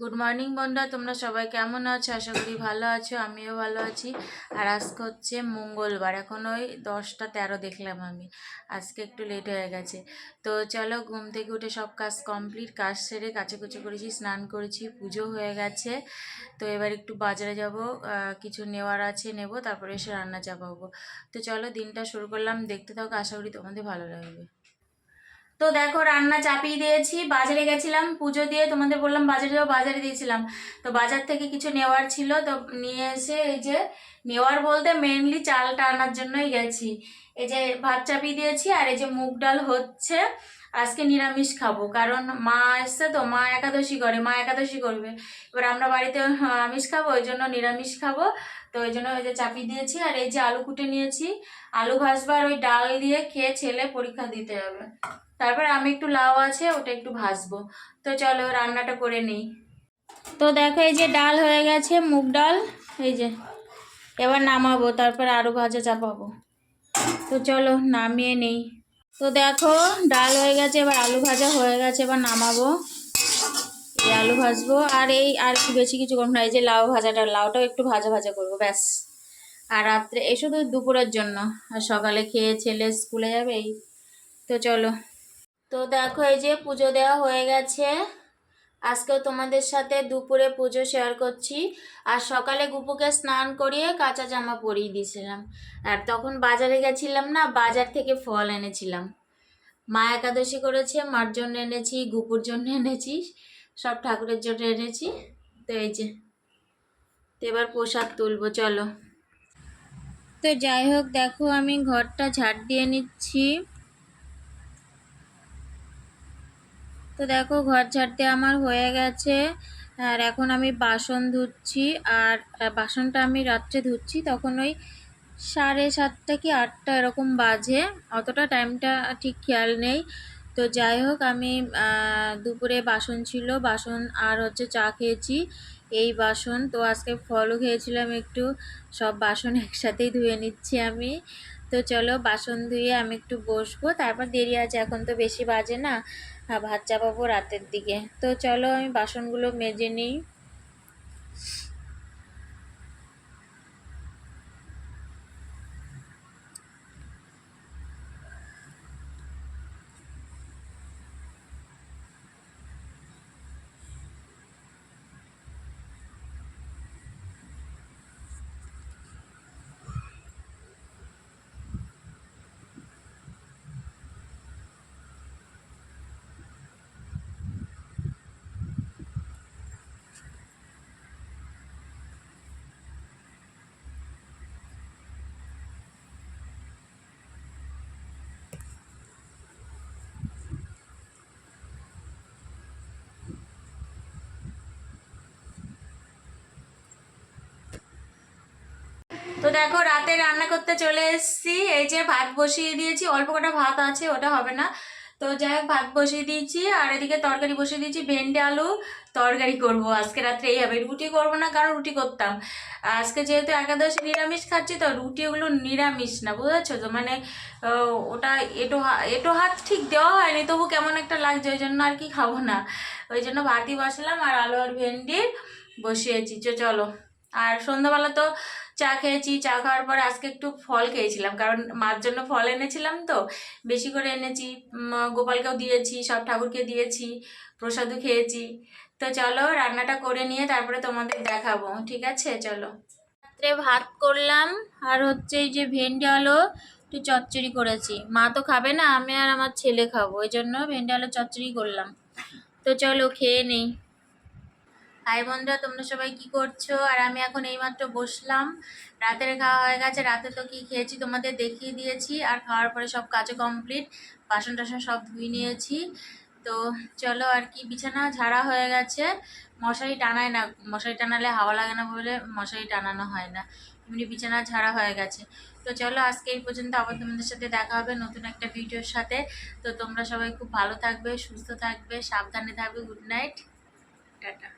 Good morning বন্ধুরা তোমরা সবাই কেমন আছো? আশা করি ভালো আছো, আমিও ভালো আছি। আর আজকে হচ্ছে মঙ্গলবার, এখন ওই দশটা তেরো দেখলাম আমি। আজকে একটু লেট হয়ে গেছে। তো চলো, ঘুম থেকে উঠে সব কাজ কমপ্লিট কাজ সেরে কাছে কুচে করেছি, স্নান করেছি, পুজো হয়ে গেছে। তো এবার একটু বাজারে যাব কিছু নেওয়ার আছে নেব, তারপরে এসে রান্না চাপাবো। তো চলো, দিনটা শুরু করলাম। দেখতে থাকো, আশা করি তোমাদের ভালো লাগবে। তো দেখো রান্না চাপিয়ে দিয়েছি, বাজারে গেছিলাম, পুজো দিয়ে তোমাদের বললাম বাজারে যাব বাজারে দিয়েছিলাম। তো বাজার থেকে কিছু নেওয়ার ছিল, তো নিয়ে এসে এই যে নেওয়ার বলতে মেনলি চালটা আনার জন্যই গেছি। এই যে ভাত চাপিয়ে দিয়েছি আর এই যে মুগ ডাল হচ্ছে। আজকে নিরামিষ খাব কারণ মা এসছে তো মা একাদশী করে মা একাদশী করবে। এবার আমরা বাড়িতে আহ, আমিষ খাব ওই জন্য নিরামিষ খাব। তো ওই জন্য ওই যে চাপিয়ে দিয়েছি আর এই যে আলু কুটে নিয়েছি। আলু ভাজবো আর ওই ডাল দিয়ে খেয়ে ছেলে পরীক্ষা দিতে হবে। তারপর আমি একটু লাউ আছে ওটা একটু ভাজবো। তো চলো রান্নাটা করে নিই। তো দেখো এই যে ডাল হয়ে গেছে মুগ ডাল এই যে। এবার নামাবো তারপর আরও ভাজা চাপাবো। তো চলো নামিয়ে নেই। তো দেখো, ডাল হয়ে গেছে, এবার আলু ভাজা হয়ে গেছে, এবার নামাবো। এই আলু ভাজবো, আর এই, আর কি বেশি কিছু করব না, এই যে লাউ ভাজাটা, লাউটাও একটু ভাজা ভাজা করব, ব্যাস। আর রাত্রে এই শুধু দুপুরের জন্য, আর সকালে খেয়ে ছেলে স্কুলে যাবে, এই। তো চলো। তো দেখো, এই যে পুজো দেওয়া হয়ে গেছে। আজকেও তোমাদের সাথে দুপুরে পুজো শেয়ার করছি। আর সকালে গুপুকে স্নান করিয়ে কাঁচা জামা পরিয়ে দিয়েছিলাম। আর তখন বাজারে গেছিলাম না, বাজার থেকে ফল এনেছিলাম। মা একাদশী করেছে, মার জন্য এনেছি, গুপুর জন্য এনেছি, সব ঠাকুরের জন্য এনেছি। তো এই যে, তো এবার প্রসাদ তুলবো, চলো। তো যাই হোক, দেখো আমি ঘরটা ঝাড় দিয়ে নিচ্ছি। তো দেখো, ঘর ঝাড়তে আমার হয়ে গেছে। আর এখন আমি বাসন ধুচ্ছি। আর বাসনটা আমি রাত্রে ধুচ্ছি। তখন ওই সাড়ে সাতটা কি আটটা এরকম বাজে। অতটা টাইমটা ঠিক খেয়াল নেই। তো যাই হোক, আমি দুপুরে বাসন ছিল। বাসন আর হচ্ছে চা খেয়েছি। এই বাসন, তো আজকে ফলও খেয়েছিলাম একটু। সব বাসন একসাথেই ধুয়ে নিচ্ছি আমি। তো চলো, বাসন ধুয়ে আমি একটু বসবো। তারপর দেরি আছে, এখন তো বেশি বাজে না। ভাত চাপাবো রাতের দিকে। তো চলো আমি বাসনগুলো মেজে নিই। তো দেখো, রাতে রান্না করতে চলে এসেছি। এই যে ভাত বসিয়ে দিয়েছি। অল্প কটা ভাত আছে, ওটা হবে না। তো যাই হোক, ভাত বসিয়ে দিয়েছি। আর এদিকে তরকারি বসিয়ে দিয়েছি। ভেন্ডি, আলু তরকারি করব। আজকে রাত্রে এই হবে। রুটি করব না, কারণ রুটি করতাম। আজকে যেহেতু একাদশী নিরামিষ খাচ্ছি, তো রুটি ওগুলো নিরামিষ না, বুঝেছ? তো মানে ওটা এটো এটো হাত ঠিক দেওয়া হয়নি, তবু কেমন একটা লাগছে, ওই জন্য আর কি খাব না। ওই জন্য ভাতই বসালাম, আর আলু আর ভেন্ডি বসিয়েছি। চলো, আর সন্ধ্যাবেলা তো চা খেয়েছি, চা খাওয়ার পর আজকে একটু ফল খেয়েছিলাম, কারণ মার জন্য ফল এনেছিলাম তো। বেশি করে এনেছি গোপালকেও দিয়েছি, সব ঠাকুরকে দিয়েছি, প্রসাদও খেয়েছি। তো চলো রান্নাটা করে নিয়ে তারপরে তোমাদের দেখাবো, ঠিক আছে? চলো। রাত্রে ভাত করলাম, আর হচ্ছে এই যে ভেন্ডি আলো একটু চচ্চড়ি করেছি। মা তো খাবে না, আমি আর আমার ছেলে খাব, ওই জন্য ভেন্ডি আলো চচ্চড়ি করলাম। তো চলো খেয়ে নেই। হাই বন্ধুরা, তোমরা সবাই কি করছ? আর আমি এখন এইমাত্র বসলাম। রাতের খাওয়া হয়ে গেছে, রাতে তো কি খেয়েছি তোমাদের দেখিয়ে দিয়েছি। আর খাওয়ার পরে সব কাজও কমপ্লিট বাসন টাসন সব ধুয়ে নিয়েছি। তো চলো আর কি, বিছানা ঝাড়া হয়ে গেছে। মশারি টানায় না, মশারি টানালে হাওয়া লাগে না বলে মশারি টানানো হয় না। এমনি বিছানা ঝাড়া হয়ে গেছে। তো চলো আজকে এই পর্যন্ত, আবার তোমাদের সাথে দেখা হবে নতুন একটা ভিডিওর সাথে। তো তোমরা সবাই খুব ভালো থাকবে, সুস্থ থাকবে, সাবধানে থাকবে গুড নাইট টাটা।